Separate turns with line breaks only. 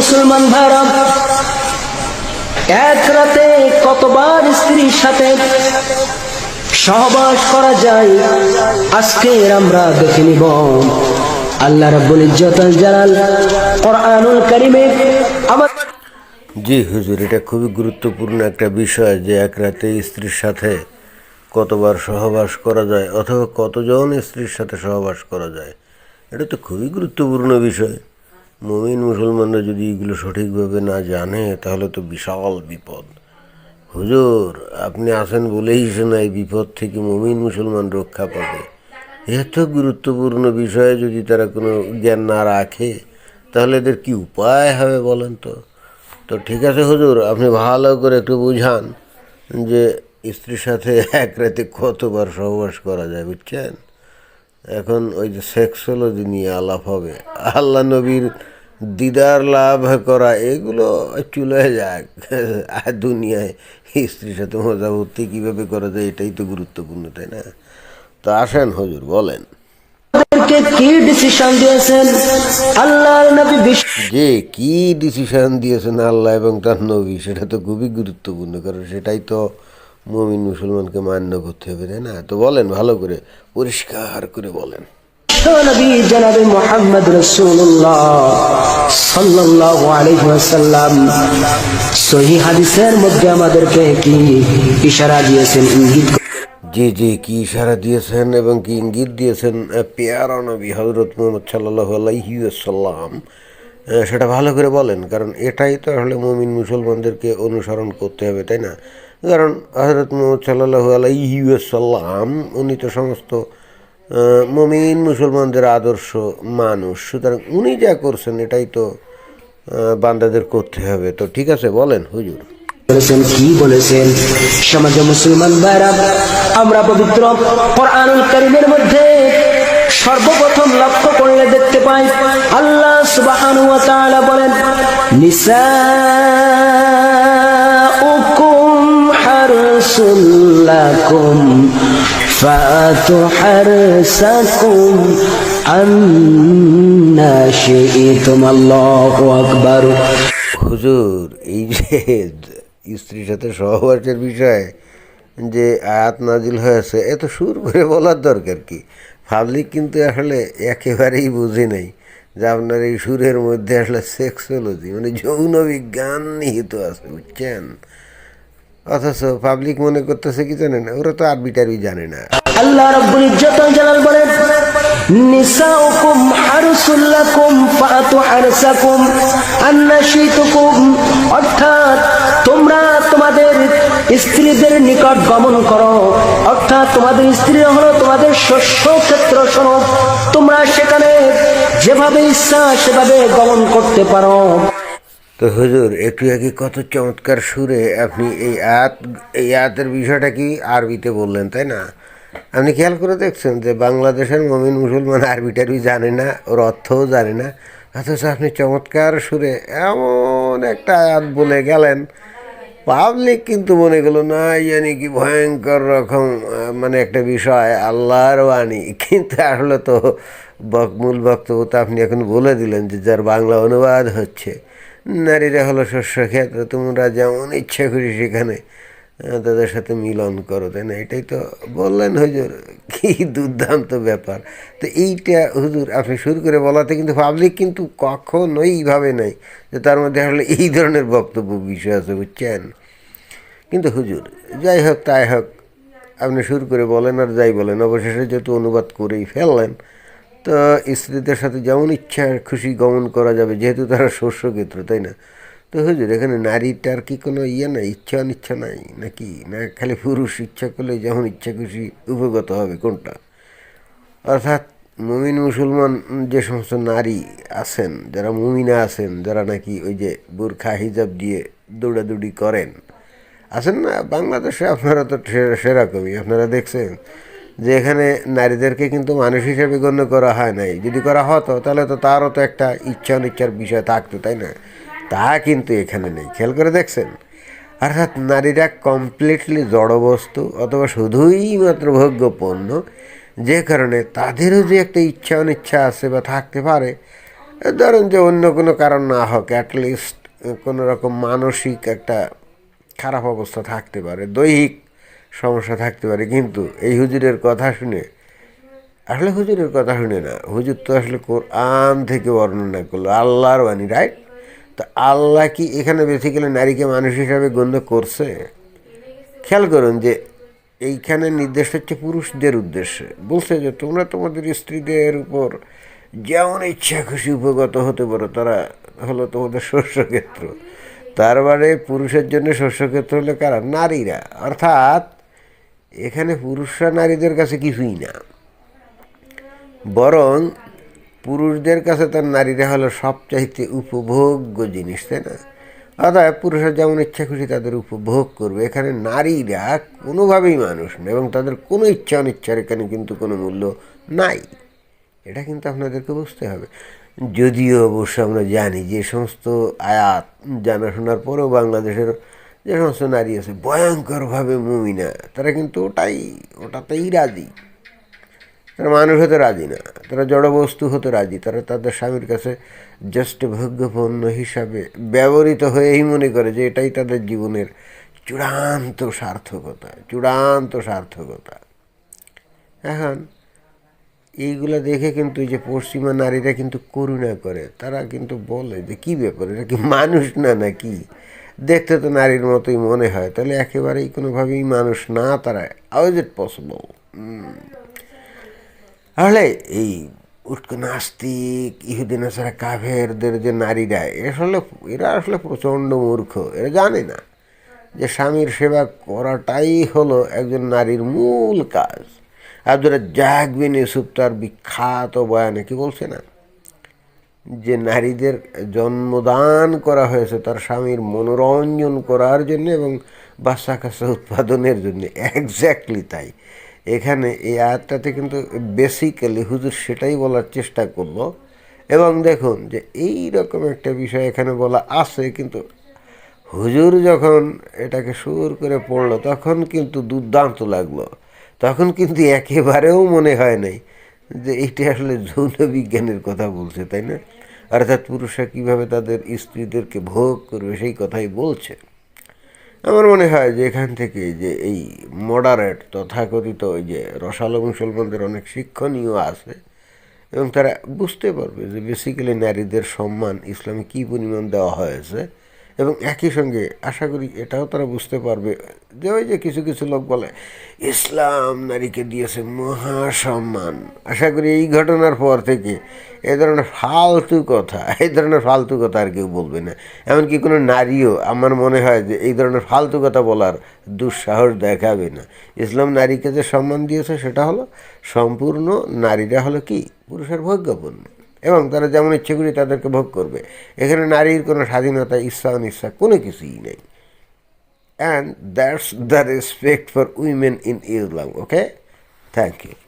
মুসলমান ভাইরা, এক রাতে কতবার স্ত্রীর সাথে সহবাস করা যায় আজকে আমরা দেখে নিব। আল্লাহ রাব্বুল ইজ্জত জালাল কোরআনুল কারীমে আমার
জি হুজুর, এটা খুবই গুরুত্বপূর্ণ একটা বিষয় যে এক রাতে স্ত্রীর সাথে কতবার সহবাস করা যায় অথবা কতজন স্ত্রীর সাথে সহবাস করা যায়। এটা তো খুবই গুরুত্বপূর্ণ বিষয়। মুমিন মুসলমানরা যদি এগুলো সঠিকভাবে না জানে, তাহলে তো বিশাল বিপদ। হুজুর, আপনি আছেন বলেই শোনা এই বিপদ থেকে মুমিন মুসলমান রক্ষা পাবে। এত গুরুত্বপূর্ণ বিষয়ে যদি তারা কোনো জ্ঞান না রাখে, তাহলে এদের কি উপায় হবে বলেন তো? তো ঠিক আছে হুজুর, আপনি ভালো করে একটু বুঝান যে স্ত্রীর সাথে এক রাতে কতবার সহবাস করা যায়, বুঝছেন? এখন ওই যে সেক্সোলজি নিয়ে আলাপ হবে। আল্লাহ নবীর দিদার লাভ করা এগুলো চলে যাক। আর দুনিয়ায় স্ত্রীর সাথে মজা ভর্তি কীভাবে করা যায় এটাই তো গুরুত্বপূর্ণ তাই না? তো আসেন হজুর বলেন।
কি ডিসিশন দিয়েছেন? আল্লাহর নবী
যে কি ডিসিশন দিয়েছেন আল্লাহ এবং তার নবী সেটা তো খুবই গুরুত্বপূর্ণ কারণ সেটাই তো মমিন মুসলমানকে মান্য করতে হবে তাই না? তো বলেন ভালো করে পরিষ্কার করে বলেন।
নবী জনাবে মোহাম্মদ রসুল্লাহ সাল্লাল্লাহু আলাইহি ওয়াসাল্লাম সহি হাদিসের মধ্যে আমাদেরকে কি ইশারা দিয়েছেন ইঙ্গিত
জি জি কি ইশারা দিয়েছেন এবং কি ইঙ্গিত দিয়েছেন পেয়ারা নবী হজরত মোহাম্মদ সাল্লাহ সেটা ভালো করে বলেন কারণ এটাই তো আসলে মমিন মুসলমানদেরকে অনুসরণ করতে হবে তাই না? কারণ হজরত মোহাম্মদ সাল্লাহ আলাইসাল্লাম উনি তো সমস্ত মমিন মুসলমানদের আদর্শ মানুষ। সুতরাং উনি যা করছেন, এটাই তো বান্দাদের করতে হবে। তো ঠিক আছে, বলেন হুজুর।
বলেছেন, কি বলেছেন? সমাজে মুসলমান ভাইরা, আমরা পবিত্র কোরআনুল কারীমের মধ্যে সর্বপ্রথম লক্ষ্য করলে দেখতে পাই, আল্লাহ সুবহানাহু ওয়া তাআলা বলেন, নিসাউকুম লাকুম ফাতু হারসাকুম আন্না শিইতুম, আল্লাহু আকবার।
হুজুর, এই যে স্ত্রীর সাথে সহবাসের বিষয়ে, যে আয়াত নাজিল হয়েছে এত সুর করে বলার দরকার কি? পাবলিক কিন্তু আসলে একেবারেই বুঝে নেই যে আপনার এই সুরের মধ্যে আসলে সেক্সোলজি মানে যৌন বিজ্ঞান নিহিত আছে, বুঝছেন? অথচ পাবলিক মনে করতেছে কি জানেন? ওরা তো আরবিটারই জানে না।
আল্লাহ রাব্বুল ইজ্জত ওয়াল জালাল বলেন, নিসাউকুম হারসুল লাকুম ফাতু হারসাকুম আন্নাশিতুকুম। অর্থাৎ তোমরা তোমাদের স্ত্রীদের নিকট গমন করো। অর্থাৎ তোমাদের স্ত্রী হলো তোমাদের শস্য ক্ষেত্র শোনো তোমরা সেখানে যেভাবে ইচ্ছা সেভাবে গমন করতে পারো।
তো হুজুর, একটু আগে কত চমৎকার সুরে আপনি এই আয়াত, এই আয়াতের বিষয়টা কি আরবিতে বললেন, তাই না? আপনি খেয়াল করে দেখছেন যে বাংলাদেশের মমিন মুসলমান আরবি টারবি জানে না, ওর অর্থও জানে না। অথচ আপনি চমৎকার সুরে এমন একটা আয়াত বলে গেলেন, পাবলিক কিন্তু মনে গেলো না জানি কি ভয়ঙ্কর রকম মানে একটা বিষয়, আল্লাহর বাণী। কিন্তু আসলে তো মূল বক্তব্য তো আপনি এখন বলে দিলেন যে যার বাংলা অনুবাদ হচ্ছে। নারীরা হলো শস্য ক্ষেত্র তোমরা যেমন ইচ্ছা করি সেখানে তাদের সাথে মিলন করো, তাই না? এটাই তো বললেন হুজুর। কি দুর্দান্ত ব্যাপার। তো এইটা হুজুর আপনি শুরু করে বলাতে কিন্তু পাবলিক কিন্তু কখনোই ভাবে নাই যে তার মধ্যে আসলে এই ধরনের বক্তব্য বিষয় আছে, বুঝছেন? কিন্তু হুজুর, যাই হোক, তাই হোক, আপনি শুরু করে বলেন আর যাই বলেন, অবশেষে যেহেতু অনুবাদ করেই ফেললেন তো স্ত্রীদের সাথে যেমন ইচ্ছা খুশি গমন করা যাবে, যেহেতু তারা শস্য ক্ষেত্র তাই না? তো হুজুর, এখানে নারীটার কি কোনো ইয়ে নাই, ইচ্ছা অনিচ্ছা নাই নাকি? না, খালি পুরুষ ইচ্ছা করলে যেমন ইচ্ছা খুশি উপগত হবে, কোনটা? অর্থাৎ মুমিন মুসলমান যে সমস্ত নারী আছেন, যারা মুমিনা আছেন, যারা নাকি ওই যে বোরখা হিজাব দিয়ে দৌড়াদৌড়ি করেন, আছেন না? বাংলাদেশে আপনারা তো সেরকমই, আপনারা দেখছেন। যে এখানে নারীদেরকে কিন্তু মানুষ হিসেবে গণ্য করা হয় নাই। যদি করা হতো, তাহলে তো তারও তো একটা ইচ্ছা অনিচ্ছার বিষয় থাকতো, তাই না? তা কিন্তু এখানে নেই। খেয়াল করে দেখছেন? অর্থাৎ নারীরা কমপ্লিটলি জড়বস্তু অথবা শুধুই মাত্র ভোগ্য পণ্য যে কারণে তাদেরও যে একটা ইচ্ছা অনিচ্ছা আছে বা থাকতে পারে, ধরেন যে অন্য কোনো কারণ না হোক অ্যাটলিস্ট কোনো রকম মানসিক একটা খারাপ অবস্থা থাকতে পারে, দৈহিক সমস্যা থাকতে পারে। কিন্তু এই হুজুরের কথা শুনে, আসলে হুজুরের কথা শুনে না, হুজুর তো আসলে কোরআন থেকে বর্ণনা করল, আল্লাহর বাণী রাইট তো আল্লাহ কি এখানে বেসিক্যালি নারীকে মানুষ হিসাবে গণ্য করছে? খেয়াল করুন যে এইখানে নির্দেশ হচ্ছে পুরুষদের উদ্দেশ্যে। বলছে যে তোমরা তোমাদের স্ত্রীদের উপর যেমন ইচ্ছা খুশি উপগত হতে পারো, তারা হলো তোমাদের শস্যক্ষেত্র। তার মানে পুরুষের জন্য শস্যক্ষেত্র হলো কারা? নারীরা। অর্থাৎ এখানে পুরুষরা নারীদের কাছে কিছুই না। বরং পুরুষদের কাছে তার নারীরা হলো সবচাইতে উপভোগ্য জিনিস, তাই না? অর্থাৎ পুরুষরা যেমন ইচ্ছা খুশি তাদের উপভোগ করবে। এখানে নারীরা কোনোভাবেই মানুষ না এবং তাদের কোনো ইচ্ছা অনিচ্ছার এখানে কিন্তু কোনো মূল্য নাই। এটা কিন্তু আপনাদেরকে বুঝতে হবে। যদিও অবশ্য আমরা জানি যে সমস্ত আয়াত জানাশোনার পরেও বাংলাদেশের যে সমস্ত নারী আছে ভয়ঙ্করভাবে মুমিনা তারা কিন্তু ওটাই, ওটাতেই রাজি। তারা মানুষ হতে রাজি না। তারা জড়বস্তু হতে রাজি। তারা তাদের স্বামীর কাছে জাস্ট ভোগ্যপণ্য হিসাবে ব্যবহৃত হয়েই মনে করে যে এটাই তাদের জীবনের চূড়ান্ত সার্থকতা চূড়ান্ত সার্থকতা। এখন এইগুলো দেখে কিন্তু যে পশ্চিমা নারীরা কিন্তু করুণা করে। তারা কিন্তু বলে যে, কী ব্যাপার? এটা কি মানুষ না নাকি? দেখতে তো নারীর মতোই মনে হয়। তাহলে একেবারেই কোনোভাবেই মানুষ না তারা হাউ ইজ ইট পসিবল তাহলে এই উটকো নাস্তিক ইহুদিন ছাড়া কাভেরদের যে নারীরা আসলে, এরা আসলে প্রচণ্ড মূর্খ। এরা জানে না যে স্বামীর সেবা করাটাই হলো একজন নারীর মূল কাজ। আর আব্দুল জাকবিন ইউসুফ তার বিখ্যাত বয়ানে কি বলছে না? যে নারীদের জন্মদান করা হয়েছে, তার স্বামীর মনোরঞ্জন করার জন্য এবং বাচ্চা কাচ্চা উৎপাদনের জন্য। একজ্যাক্টলি তাই। এখানে এই আয়াতটাতে কিন্তু বেসিক্যালি হুজুর সেটাই বলার চেষ্টা করল। এবং দেখুন যে এই রকম একটা বিষয় এখানে বলা আছে, কিন্তু হুজুর যখন এটাকে সুর করে পড়ল, তখন কিন্তু দুর্দান্ত লাগল। তখন কিন্তু একেবারেও মনে হয় নাই যে এইটা আসলে যৌন বিজ্ঞানের কথা বলছে, তাই না? অর্থাৎ পুরুষরা কীভাবে তাদের স্ত্রীদেরকে ভোগ করবে সেই কথাই বলছে। আমার মনে হয় যে এখান থেকে যে এই মডারেট তথাকথিত ওই যে রসালো মুসলমানদের অনেক শিক্ষণীয় আছে এবং তারা বুঝতে পারবে যে বেসিক্যালি নারীদের সম্মান ইসলামে কী পরিমাণ দেওয়া হয়েছে। এবং একই সঙ্গে আশা করি এটাও তারা বুঝতে পারবে যে ওই যে কিছু কিছু লোক বলে, ইসলাম নারীকে দিয়েছে মহা সম্মান আশা করি এই ঘটনার পর থেকে এই ধরনের ফালতু কথা, এই ধরনের ফালতু কথা আর কেউ বলবে না। এমনকি কোনো নারীও আমার মনে হয় যে এই ধরনের ফালতু কথা বলার দুঃসাহস দেখাবে না। ইসলাম নারীকে যে সম্মান দিয়েছে সেটা হলো সম্পূর্ণ নারীরা হলো কি? পুরুষের ভোগ্যপূর্ণ এবং তারা যেমন ইচ্ছে করি তাদেরকে ভোগ করবে। এখানে নারীর কোনো স্বাধীনতা, ইচ্ছা, অনিচ্ছা কোনো কিছুই নেই। And that's the respect for women in Islam okay thank you